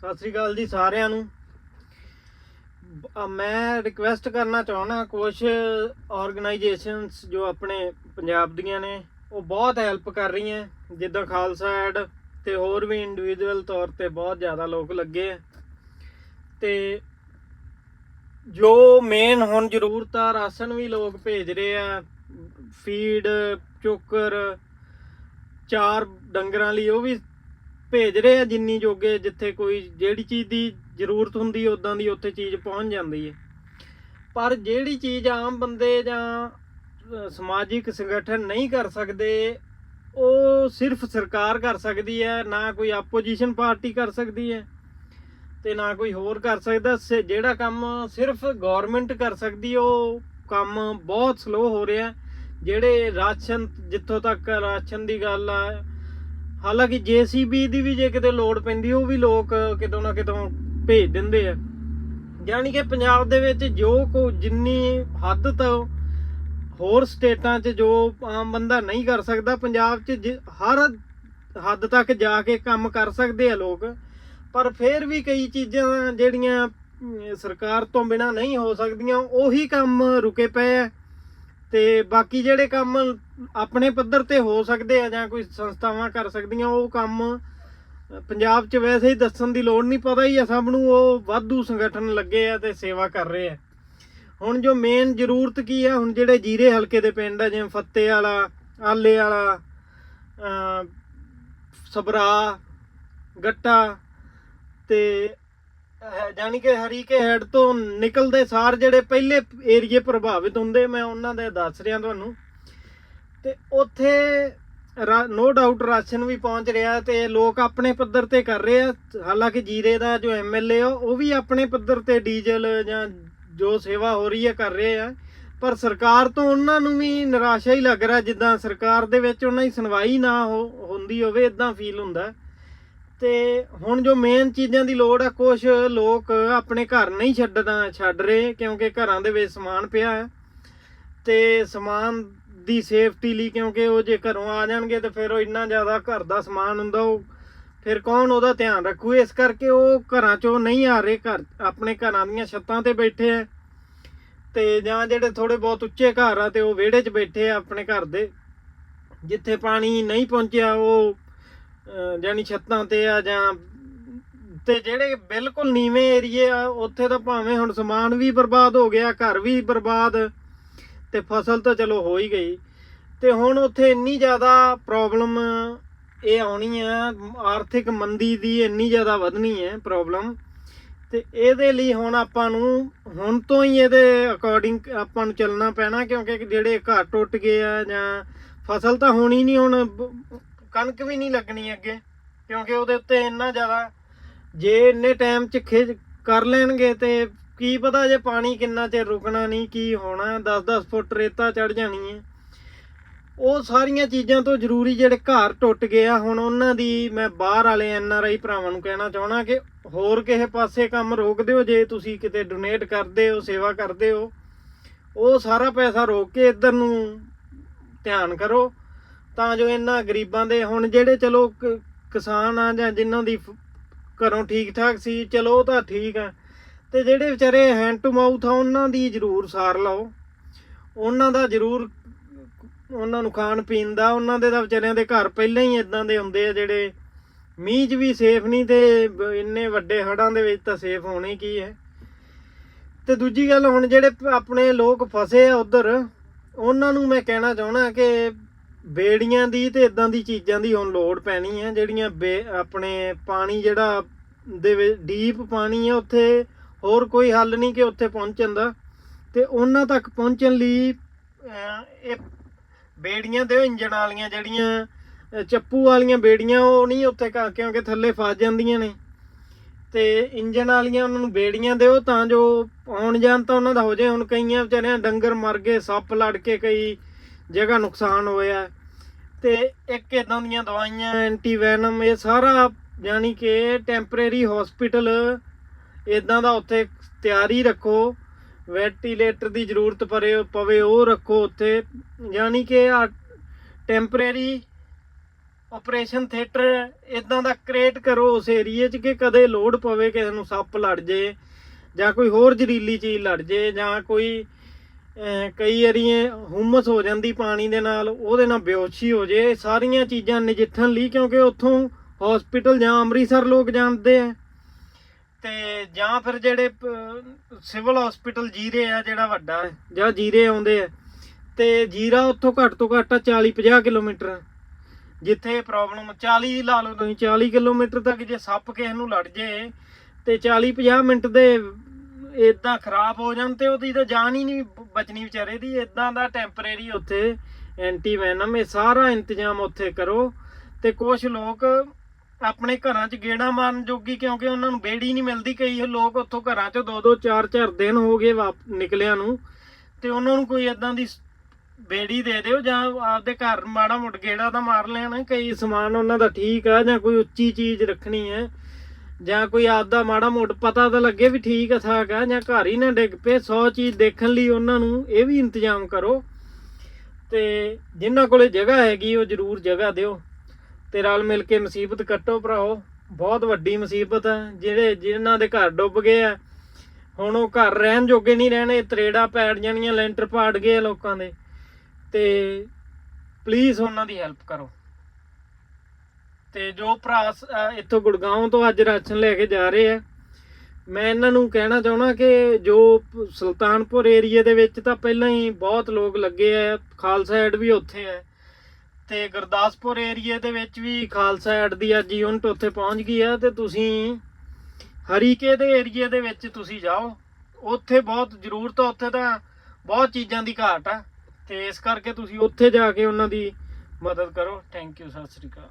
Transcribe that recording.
ਸਤਿ ਸ੍ਰੀ ਅਕਾਲ ਜੀ ਸਾਰਿਆਂ ਨੂੰ। ਬ- ਮੈਂ ਰਿਕਵੈਸਟ ਕਰਨਾ ਚਾਹਣਾ ਕੁਝ ਆਰਗੇਨਾਈਜੇਸ਼ਨਸ ਜੋ ਆਪਣੇ ਪੰਜਾਬ ਦੀਆਂ ਨੇ, ਉਹ ਬਹੁਤ ਹੈਲਪ ਕਰ ਰਹੀਆਂ। ਜਿੱਦਾਂ ਖਾਲਸਾ ਐਡ ਤੇ ਹੋਰ ਵੀ ਇੰਡੀਵਿਜੂਅਲ ਤੌਰ ਤੇ ਬਹੁਤ ਜ਼ਿਆਦਾ ਲੋਕ ਲੱਗੇ ਆ। ਤੇ ਜੋ ਮੇਨ ਹੁਣ ਜ਼ਰੂਰਤ ਆ, ਰਾਸ਼ਨ ਵੀ ਲੋਕ ਭੇਜ ਰਹੇ ਆ। ਫੀਡ ਚੋਕਰ, ਚਾਰ ਡੰਗਰਾਂ ਲਈ ਉਹ ਵੀ ਭੇਜ ਰਹੇ ਆ ਜਿੰਨੀ ਜੋਗੇ ਜਿੱਥੇ ਕੋਈ ਜਿਹੜੀ ਚੀਜ਼ ਦੀ ਜ਼ਰੂਰਤ ਹੁੰਦੀ ਉਦਾਂ ਦੀ ਉੱਥੇ ਚੀਜ਼ ਪਹੁੰਚ ਜਾਂਦੀ ਹੈ ਪਰ ਜਿਹੜੀ ਚੀਜ਼ ਆਮ ਬੰਦੇ ਜਾਂ ਸਮਾਜਿਕ ਸੰਗਠਨ ਨਹੀਂ ਕਰ ਸਕਦੇ, ਉਹ ਸਿਰਫ ਸਰਕਾਰ ਕਰ ਸਕਦੀ ਹੈ ਨਾ ਕੋਈ ਆਪੋਜੀਸ਼ਨ ਪਾਰਟੀ ਕਰ ਸਕਦੀ ਹੈ ਤੇ ਨਾ ਕੋਈ ਹੋਰ ਕਰ ਸਕਦਾ। ਸ- ਜਿਹੜਾ ਕੰਮ ਸਿਰਫ ਗਵਰਨਮੈਂਟ ਕਰ ਸਕਦੀ ਉਹ ਕੰਮ ਬਹੁਤ ਸਲੋ ਹੋ ਰਿਹਾ। ਜਿਹੜੇ ਰਾਸ਼ਨ, ਜਿੱਥੋਂ ਤੱਕ ਰਾਸ਼ਨ ਦੀ ਗੱਲ ਆ ਹਾਲਾਂਕਿ ਜੀਸੀਬੀ ਦੀ ਵੀ ਜੇ ਕਿਤੇ ਲੋੜ ਪੈਂਦੀ, ਉਹ ਵੀ ਲੋਕ ਕਿਤੋਂ ਨਾ ਕਿਤੋਂ ਭੇਜ ਦਿੰਦੇ ਆ। ਯਾਨੀ ਕਿ ਪੰਜਾਬ ਦੇ ਵਿੱਚ ਜੋ ਕੋ ਜਿੰਨੀ ਹੱਦ ਤੋਂ ਹੋਰ ਸਟੇਟਾਂ 'ਚ ਜੋ ਆਮ ਬੰਦਾ ਨਹੀਂ ਕਰ ਸਕਦਾ, ਪੰਜਾਬ 'ਚ ਜਿ- ਹਰ ਹੱਦ ਤੱਕ ਜਾ ਕੇ ਕੰਮ ਕਰ ਸਕਦੇ ਆ ਲੋਕ। ਪਰ ਫਿਰ ਵੀ ਕਈ ਚੀਜ਼ਾਂ ਜਿਹੜੀਆਂ ਸਰਕਾਰ ਤੋਂ ਬਿਨਾ ਨਹੀਂ ਹੋ ਸਕਦੀਆਂ, ਉਹੀ ਕੰਮ ਰੁਕੇ ਪਏ ਆ। ਤੇ ਬਾਕੀ ਜਿਹੜੇ ਕੰਮ ਆਪਣੇ ਪੱਧਰ ਤੇ ਹੋ ਸਕਦੇ ਆ ਜਾਂ ਕੋਈ ਸੰਸਥਾਵਾਂ ਕਰ ਸਕਦੀਆਂ, ਉਹ ਕੰਮ ਪੰਜਾਬ 'ਚ ਵੈਸੇ ਹੀ ਦੱਸਣ ਦੀ ਲੋੜ ਨਹੀਂ, ਪਤਾ ਹੀ ਆ ਸਭ ਨੂੰ, ਉਹ ਵਾਧੂ ਸੰਗਠਨ ਲੱਗੇ ਆ ਤੇ ਸੇਵਾ ਕਰ ਰਹੇ ਆ। ਹੁਣ ਜੋ ਮੇਨ ਜ਼ਰੂਰਤ ਕੀ ਆ, ਹੁਣ ਜਿਹੜੇ ਜੀਰੇ ਹਲਕੇ ਦੇ ਪਿੰਡ ਆ, ਜਿਵੇਂ ਫੱਤੇ ਵਾਲਾ, ਆਲੇ ਵਾਲਾ ਸਬਰਾ ਗੱਟਾ ਤੇ ਅਹ, ਜਾਣੀ ਕਿ ਹਰੀਕੇ ਹੈਡ ਤੋਂ ਨਿਕਲਦੇ ਸਾਰ ਜਿਹੜੇ ਪਹਿਲੇ ਏਰੀਏ ਪ੍ਰਭਾਵਿਤ ਹੁੰਦੇ ਮੈਂ ਉਹਨਾਂ ਦੇ ਦੱਸ ਰਿਹਾ ਤੁਹਾਨੂੰ। ਤੇ ਉੱਥੇ ਨੋ ਡਾਊਟ ਰਾਸ਼ਨ ਵੀ ਪਹੁੰਚ ਰਿਹਾ ਤੇ ਲੋਕ ਆਪਣੇ ਪੱਧਰ ਤੇ ਕਰ ਰਹੇ ਆ। ਹਾਲਾਂਕਿ ਜੀਰੇ ਦਾ ਜੋ ਐਮਐਲਏ ਆ ਉਹ ਵੀ ਆਪਣੇ ਪੱਧਰ ਤੇ ਡੀਜ਼ਲ ਜਾਂ ਜੋ ਸੇਵਾ ਹੋ ਰਹੀ ਹੈ ਕਰ ਰਹੇ ਆ। ਪਰ ਸਰਕਾਰ ਤੋਂ ਉਹਨਾਂ ਨੂੰ ਵੀ ਨਿਰਾਸ਼ਾ ਹੀ ਲੱਗ ਰਿਹਾ ਜਿੱਦਾਂ ਸਰਕਾਰ ਦੇ ਵਿੱਚ ਉਹਨਾਂ ਦੀ ਸੁਣਵਾਈ ਨਾ ਹੋ ਹੁੰਦੀ ਹੋਵੇ ਇਦਾਂ ਫੀਲ ਹੁੰਦਾ। ਤੇ ਹੁਣ ਜੋ ਮੇਨ ਚੀਜ਼ਾਂ ਦੀ ਲੋੜ ਆ ਕੁਝ ਲੋਕ ਆਪਣੇ ਘਰ ਨਹੀਂ ਛੱਡਦਾ, ਛੱਡ ਰਹੇ, ਕਿਉਂਕਿ ਘਰਾਂ ਦੇ ਵਿੱਚ ਸਮਾਨ ਪਿਆ ਹੈ ਤੇ ਸਮਾਨ ਦੀ ਸੇਫਟੀ ਲਈ ਕਿਉਂਕਿ ਉਹ ਜੇ ਘਰੋਂ ਆ ਜਾਣਗੇ ਤੇ ਫਿਰ ਉਹ ਇੰਨਾ ਜ਼ਿਆਦਾ ਘਰ ਦਾ ਸਮਾਨ ਹੁੰਦਾ ਉਹ, ਫਿਰ ਕੌਣ ਉਹਦਾ ਧਿਆਨ ਰੱਖੂ? ਇਸ ਕਰਕੇ ਉਹ ਘਰਾਂ ਚੋਂ ਨਹੀਂ ਆ ਰਹੇ, ਘਰ, ਆਪਣੇ ਘਰਾਂ ਦੀਆਂ ਛੱਤਾਂ ਤੇ ਬੈਠੇ ਆ। ਤੇ ਜਾਂ ਜਿਹੜੇ ਥੋੜੇ ਬਹੁਤ ਉੱਚੇ ਘਰ ਆ ਤੇ ਉਹ ਵਿਹੜੇ 'ਚ ਬੈਠੇ ਆ ਆਪਣੇ ਘਰ ਦੇ, ਜਿੱਥੇ ਪਾਣੀ ਨਹੀਂ ਪਹੁੰਚਿਆ, ਉਹ ਅਹ ਜਾਣੀ ਛੱਤਾਂ ਤੇ ਆ ਜਾਂ ਤੇ ਜਿਹੜੇ ਬਿਲਕੁਲ ਨੀਵੇਂ ਏਰੀਏ ਆ, ਉੱਥੇ ਤਾਂ ਭਾਵੇਂ ਹੁਣ ਸਮਾਨ ਵੀ ਬਰਬਾਦ ਹੋ ਗਿਆ, ਘਰ ਵੀ ਬਰਬਾਦ, ਤੇ ਫਸਲ ਤਾਂ ਚਲੋ ਹੋ ਹੀ ਗਈ। ਤੇ ਹੁਣ ਉੱਥੇ ਇੰਨੀ ਜ਼ਿਆਦਾ ਪ੍ਰੋਬਲਮ ਇਹ ਆਉਣੀ ਆ, ਆਰਥਿਕ ਮੰਦੀ ਦੀ ਇੰਨੀ ਜ਼ਿਆਦਾ ਵਧਣੀ ਹੈ ਪ੍ਰੋਬਲਮ ਤੇ ਇਹਦੇ ਲਈ ਹੁਣ ਆਪਾਂ ਨੂੰ, ਹੁਣ ਤੋਂ ਹੀ ਇਹਦੇ ਅਕੋਰਡਿੰਗ ਆਪਾਂ ਨੂੰ ਚੱਲਣਾ ਪੈਣਾ, ਕਿਉਂਕਿ ਜਿਹੜੇ ਘਰ ਟੁੱਟ ਗਏ ਆ ਜਾਂ ਫਸਲ ਤਾਂ ਹੋਣੀ ਨਹੀਂ ਹੁਣ ਕਣਕ ਵੀ ਨਹੀਂ ਲੱਗਣੀ ਅੱਗੇ, ਕਿਉਂਕਿ ਉਹਦੇ ਉੱਤੇ ਇੰਨਾ ਜ਼ਿਆਦਾ ਜੇ ਇੰਨੇ ਟਾਈਮ ਚ ਖਿੱਚ ਕਰ ਲੈਣਗੇ ਤੇ ਕੀ ਪਤਾ ਜੇ ਪਾਣੀ ਕਿੰਨਾ ਚਿਰ ਰੁਕਣਾ ਨਹੀਂ, ਕੀ ਹੋਣਾ 10-10 ਫੁੱਟ ਰੇਤਾ ਚੜ ਜਾਣੀ ਹੈ। ਉਹ ਸਾਰੀਆਂ ਚੀਜ਼ਾਂ ਤੋਂ ਜ਼ਰੂਰੀ ਜਿਹੜੇ ਘਰ ਟੁੱਟ ਗਏ ਆ, ਹੁਣ ਉਹਨਾਂ ਦੀ ਮੈਂ ਬਾਹਰ ਵਾਲੇ ਐਨ ਆਰ ਆਈ ਭਰਾਵਾਂ ਨੂੰ ਕਹਿਣਾ ਚਾਹਣਾ ਕਿ ਹੋਰ ਕਿਸੇ ਪਾਸੇ ਕੰਮ ਰੋਕ ਦਿਓ, ਜੇ ਤੁਸੀਂ ਕਿਤੇ ਡੋਨੇਟ ਕਰਦੇ ਹੋ, ਸੇਵਾ ਕਰਦੇ ਹੋ, ਉਹ ਸਾਰਾ ਪੈਸਾ ਰੋਕ ਕੇ ਇੱਧਰ ਨੂੰ ਧਿਆਨ ਕਰੋ। ਤਾਂ ਜੋ ਇਹਨਾਂ ਗਰੀਬਾਂ ਦੇ, ਹੁਣ ਜਿਹੜੇ ਚਲੋ ਕ- ਕਿਸਾਨ ਆ ਜਾਂ ਜਿਨ੍ਹਾਂ ਦੀ ਫ- ਘਰੋਂ ਠੀਕ ਠਾਕ ਸੀ, ਚਲੋ ਉਹ ਤਾਂ ਠੀਕ ਆ। ਤੇ ਜਿਹੜੇ ਵਿਚਾਰੇ ਹੈਂਡ ਟੂ ਮਾਊਥ ਆ, ਉਹਨਾਂ ਦੀ ਜ਼ਰੂਰ ਸਾਰ ਲਓ। ਉਹਨਾਂ ਦਾ ਜ਼ਰੂਰ, ਉਹਨਾਂ ਨੂੰ ਖਾਣ ਪੀਣ ਦਾ, ਉਹਨਾਂ ਦੇ ਤਾਂ ਵਿਚਾਰਿਆਂ ਦੇ ਘਰ ਪਹਿਲਾਂ ਹੀ ਇਦਾਂ ਦੇ ਹੁੰਦੇ ਆ ਜਿਹੜੇ ਮੀਂਹ 'ਚ ਵੀ ਸੇਫ ਨਹੀਂ ਤੇ ਇੰਨੇ ਵੱਡੇ ਹੜਾਂ ਦੇ ਵਿੱਚ ਤਾਂ ਸੇਫ ਹੋਣੇ ਕੀ ਹੈ। ਤੇ ਦੂਜੀ ਗੱਲ, ਹੁਣ ਜਿਹੜੇ ਆਪਣੇ ਲੋਕ ਫਸੇ ਆ ਉਧਰ, ਉਹਨਾਂ ਨੂੰ ਮੈਂ ਕਹਿਣਾ ਚਾਹਣਾ ਕਿ ਬੇੜੀਆਂ ਦੀ ਤੇ ਇਦਾਂ ਦੀ ਚੀਜ਼ਾਂ ਦੀ ਹੁਣ ਲੋੜ ਪੈਣੀ ਹੈ ਜਿਹੜੀਆਂ ਬੇ- ਆਪਣੇ ਪਾਣੀ ਜਿਹੜਾ ਦੇ ਵਿੱਚ, ਡੀਪ ਪਾਣੀ ਹੈ ਉੱਥੇ ਹੋਰ ਕੋਈ ਹੱਲ ਨਹੀਂ ਕਿ ਉੱਥੇ ਪਹੁੰਚਣ ਦਾ। ਤੇ ਉਹਨਾਂ ਤੱਕ ਪਹੁੰਚਣ ਲਈ ਇਹ ਬੇੜੀਆਂ ਦੇ ਇੰਜਣ ਵਾਲੀਆਂ ਜਿਹੜੀਆਂ ਚੱਪੂ ਵਾਲੀਆਂ ਬੇੜੀਆਂ, ਉਹ ਨਹੀਂ ਉੱਥੇ ਕਿਉਂਕਿ ਥੱਲੇ ਫਸ ਜਾਂਦੀਆਂ ਨੇ। ਤੇ ਇੰਜਣ ਵਾਲੀਆਂ ਉਹਨਾਂ ਨੂੰ ਬੇੜੀਆਂ ਦਿਓ ਤਾਂ ਜੋ ਆਉਣ ਜਾਣ ਤਾਂ ਉਹਨਾਂ ਦਾ ਹੋ ਜਾਏ। ਹੁਣ ਕਈਆਂ ਵਿਚਾਰਿਆਂ ਡੰਗਰ ਮਰ ਗਏ, ਸੱਪ ਲੜ ਕੇ ਕਈ ਜਗ੍ਹਾ ਨੁਕਸਾਨ ਹੋਇਆ ਤੇ ਇੱਕ ਇਦਾਂ ਦੀਆਂ ਦਵਾਈਆਂ ਐਂਟੀ ਵੈਨਮ ਇਹ ਸਾਰਾ ਯਾਨੀ ਕਿ ਟੈਂਪਰੇਰੀ ਹਸਪੀਟਲ ਇਦਾਂ ਦਾ ਉੱਥੇ ਤਿਆਰੀ ਰੱਖੋ। ਵੈਂਟੀਲੇਟਰ ਦੀ ਜ਼ਰੂਰਤ ਪਰੇ ਪਵੇ, ਉਹ ਰੱਖੋ ਉੱਥੇ। ਯਾਨੀ ਕਿ ਆ ਟੈਂਪਰੇਰੀ ਆਪਰੇਸ਼ਨ ਥੀਏਟਰ ਇਦਾਂ ਦਾ ਕ੍ਰੀਏਟ ਕਰੋ ਉਸ ਏਰੀਏ 'ਚ ਕਿ ਕਦੇ ਲੋੜ ਪਵੇ ਕਿਸੇ ਨੂੰ ਸੱਪ ਲੜ ਜੇ ਜਾਂ ਕੋਈ ਹੋਰ ਜ਼ਹਿਰੀਲੀ ਚੀਜ਼ ਲੜ ਜੇ ਜਾਂ ਕੋਈ ਕਈ ਵਾਰੀ ਹੁਮਸ ਹੋ ਜਾਂਦੀ ਪਾਣੀ ਦੇ ਨਾਲ, ਉਹਦੇ ਨਾਲ ਬੇਹੋਸ਼ੀ ਹੋ ਜੇ। ਸਾਰੀਆਂ ਚੀਜ਼ਾਂ ਨਜਿੱਠਣ ਲਈ ਕਿਉਂਕਿ ਉੱਥੋਂ ਹਸਪੀਟਲ ਜਾਂ ਅੰਮ੍ਰਿਤਸਰ ਲੋਕ ਜਾਣਦੇ ਆ ਤੇ ਜਾਂ ਫਿਰ ਜਿਹੜੇ ਸਿਵਲ ਹਸਪੀਟਲ ਜੀਰੇ ਆ, ਜਿਹੜਾ ਵੱਡਾ ਜਾਂ ਜੀਰੇ ਆਉਂਦੇ ਆ ਤੇ ਜੀਰਾ ਉੱਥੋਂ ਘੱਟ ਤੋਂ ਘੱਟ 40 50 ਕਿਲੋਮੀਟਰ ਜਿੱਥੇ ਪ੍ਰੋਬਲਮ 40 ਲਾ ਲਓ ਤੁਸੀਂ 40 ਕਿਲੋਮੀਟਰ ਤੱਕ ਜੇ ਸੱਪ ਕਿਸੇ ਨੂੰ ਲੜ ਜੇ, ਤੇ 40 50 ਮਿੰਟ ਦੇ ਇਦਾਂ ਖਰਾਬ ਹੋ ਜਾਣ ਤੇ ਉਹਦੀ ਤਾਂ ਜਾਨ ਹੀ ਨਹੀਂ ਬਚਣੀ ਵਿਚਾਰੇ ਦੀ ਇਦਾਂ ਦਾ ਟੈਂਪਰੇਰੀ ਉੱਥੇ ਐਂਟੀ ਵੈਨਮ ਇਹ ਸਾਰਾ ਇੰਤਜ਼ਾਮ ਉੱਥੇ ਕਰੋ ਤੇ ਕੁਝ ਲੋਕ ਆਪਣੇ ਘਰਾਂ 'ਚ ਗੇੜਾ ਮਾਰਨ ਜੋਗੀ ਕਿਉਂਕਿ ਉਹਨਾਂ ਨੂੰ ਬੇੜੀ ਨਹੀਂ ਮਿਲਦੀ, ਕਈ ਲੋਕ ਉੱਥੋਂ ਘਰਾਂ ਚੋਂ ਦੋ ਦੋ, ਚਾਰ ਚਾਰ ਦਿਨ ਹੋ ਗਏ ਵਾਪ- ਨਿਕਲਿਆਂ ਨੂੰ ਤੇ ਉਹਨਾਂ ਨੂੰ ਕੋਈ ਇਦਾਂ ਦੀ ਬੇੜੀ ਦੇ ਦਿਓ ਜਾਂ ਆਪਦੇ ਘਰ ਮਾੜਾ ਮੁੱਟ ਗੇੜਾ ਤਾਂ ਮਾਰ ਲੈਣ, ਕਈ ਸਮਾਨ ਉਹਨਾਂ ਦਾ ਠੀਕ ਆ ਜਾਂ ਕੋਈ ਉੱਚੀ ਚੀਜ਼ ਰੱਖਣੀ ਹੈ। ਜਾਂ ਕੋਈ ਆਪਦਾ ਮਾੜਾ ਮੋਟ ਪਤਾ ਤਾਂ ਲੱਗੇ ਵੀ ਠੀਕ ਆ ਠਾਕ ਆ, ਜਾਂ ਘਰ ਹੀ ਨਾ ਡਿੱਗ ਪਏ 100 ਚੀਜ਼ ਦੇਖਣ ਲਈ ਉਹਨਾਂ ਨੂੰ ਇਹ ਵੀ ਇੰਤਜ਼ਾਮ ਕਰੋ। ਤੇ ਜਿਨ੍ਹਾਂ ਕੋਲੇ ਜਗ੍ਹਾ ਹੈਗੀ, ਉਹ ਜ਼ਰੂਰ ਜਗ੍ਹਾ ਦਿਓ। ਤੇ ਰਲ ਮਿਲ ਕੇ ਮੁਸੀਬਤ ਕੱਟੋ ਭਰਾਓ। ਬਹੁਤ ਵੱਡੀ ਮੁਸੀਬਤ ਹੈ ਜਿਹੜੇ ਜਿਨ੍ਹਾਂ ਦੇ ਘਰ ਡੁੱਬ ਗਏ ਆ। ਹੁਣ ਉਹ ਘਰ ਰਹਿਣ ਜੋਗੇ ਨਹੀਂ ਰਹਿਣੇ, ਤਰੇੜਾ ਪੈੜ ਜਾਣੀਆਂ, ਲੈਂਟਰ ਪਾੜ ਗਏ ਲੋਕਾਂ ਦੇ। ਤੇ ਪਲੀਜ਼ ਉਹਨਾਂ ਦੀ ਹੈਲਪ ਕਰੋ। ਤੇ ਜੋ ਭਰਾ ਇੱਥੋਂ ਗੁੜਗਾਉਂ ਤੋਂ ਅੱਜ ਰਾਸ਼ਨ ਲੈ ਕੇ ਜਾ ਰਹੇ ਆ, ਮੈਂ ਇਹਨਾਂ ਨੂੰ ਕਹਿਣਾ ਚਾਹਣਾ ਕਿ ਜੋ ਸੁਲਤਾਨਪੁਰ ਏਰੀਏ ਦੇ ਵਿੱਚ ਤਾਂ ਪਹਿਲਾਂ ਹੀ ਬਹੁਤ ਲੋਕ ਲੱਗੇ ਆ, ਖਾਲਸਾ ਐਡ ਵੀ ਉੱਥੇ ਹੈ ਤੇ ਗੁਰਦਾਸਪੁਰ ਏਰੀਏ ਦੇ ਵਿੱਚ ਵੀ ਖਾਲਸਾ ਐਡ ਦੀ ਅੱਜ ਯੂਨਿਟ ਉੱਥੇ ਪਹੁੰਚ ਗਈ ਆ, ਤੇ ਤੁਸੀਂ ਹਰੀਕੇ ਦੇ ਏਰੀਏ ਦੇ ਵਿੱਚ ਤੁਸੀਂ ਜਾਓ, ਉੱਥੇ ਬਹੁਤ ਜ਼ਰੂਰਤ ਆ, ਉੱਥੇ ਤਾਂ ਬਹੁਤ ਚੀਜ਼ਾਂ ਦੀ ਘਾਟ ਆ, ਤੇ ਇਸ ਕਰਕੇ ਤੁਸੀਂ ਉੱਥੇ ਜਾ ਕੇ ਉਹਨਾਂ ਦੀ ਮਦਦ ਕਰੋ। Thank you Sat Sri Akal.